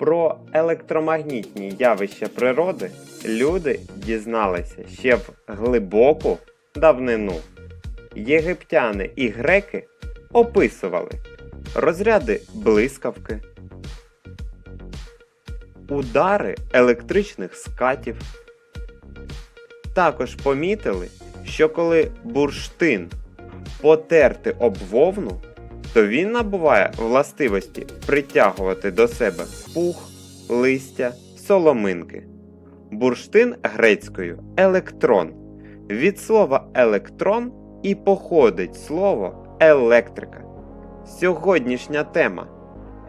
Про електромагнітні явища природи люди дізналися ще в глибоку давнину. Єгиптяни і греки описували розряди блискавки, удари електричних скатів. Також помітили, що коли бурштин потерти об вовну, то він набуває властивості притягувати до себе пух, листя, соломинки. Бурштин грецькою електрон. Від слова електрон і походить слово електрика. Сьогоднішня тема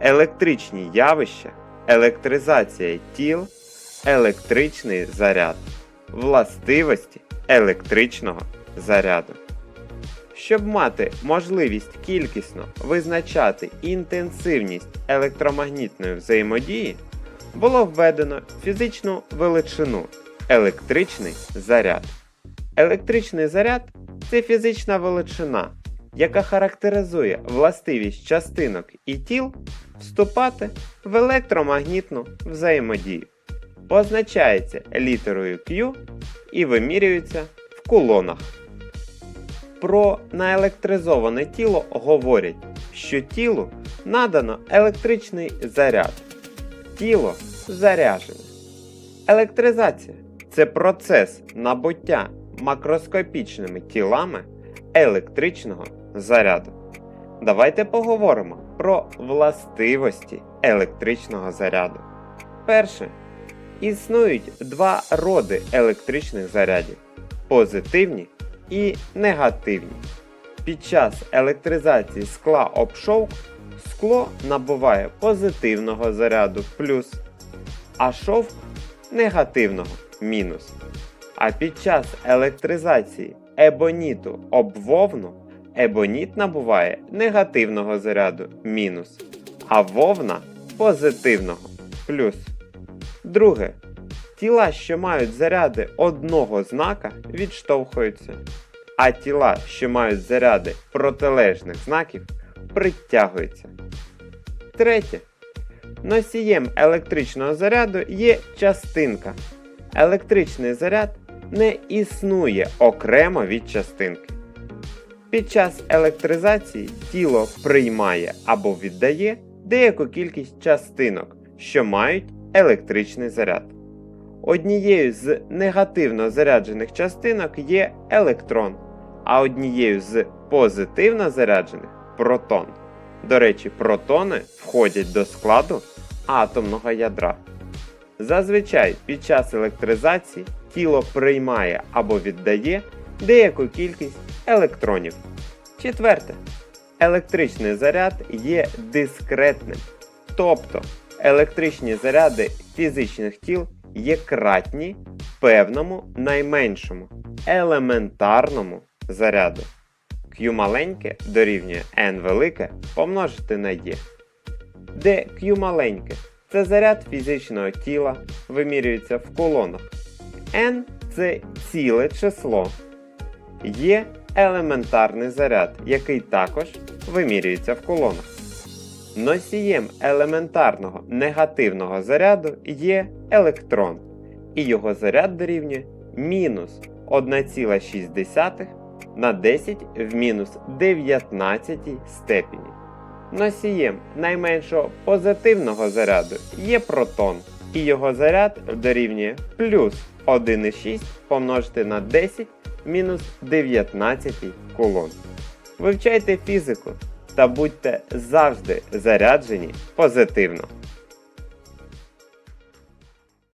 електричні явища, електризація тіл, електричний заряд, властивості електричного заряду. Щоб мати можливість кількісно визначати інтенсивність електромагнітної взаємодії, було введено фізичну величину електричний заряд. Електричний заряд це фізична величина, яка характеризує властивість частинок і тіл вступати в електромагнітну взаємодію. Позначається літерою Q і вимірюється в кулонах. Про наелектризоване тіло говорять, що тілу надано електричний заряд. Тіло заряджене. Електризація це процес набуття макроскопічними тілами електричного заряду. Давайте поговоримо про властивості електричного заряду. Перше. Існують два роди електричних зарядів позитивні і негативні. Під час електризації скла об шовк скло набуває позитивного заряду плюс, а шовк негативного мінус. А під час електризації ебоніту об вовну ебоніт набуває негативного заряду мінус, а вовна позитивного плюс. Друге. Тіла, що мають заряди одного знака, відштовхуються, а тіла, що мають заряди протилежних знаків, притягуються. Третє. Носієм електричного заряду є частинка. Електричний заряд не існує окремо від частинки. Під час електризації тіло приймає або віддає деяку кількість частинок, що мають електричний заряд. Однією з негативно заряджених частинок є електрон, а однією з позитивно заряджених протон. До речі, протони входять до складу атомного ядра. Зазвичай під час електризації тіло приймає або віддає деяку кількість електронів. Четверте. Електричний заряд є дискретним. Тобто електричні заряди фізичних тіл є кратні певному найменшому елементарному заряду. Q маленьке дорівнює n велике помножити на e, де Q маленьке це заряд фізичного тіла, вимірюється в колонах. n це ціле число. Є елементарний заряд, який також вимірюється в колонах. Носієм елементарного негативного заряду є електрон, і його заряд дорівнює мінус 1,6 на 10 в мінус 19 степені. Носієм найменшого позитивного заряду є протон, і його заряд дорівнює плюс 1,6 помножити на 10 в мінус 19 кулон. Вивчайте фізику та будьте завжди заряджені позитивно.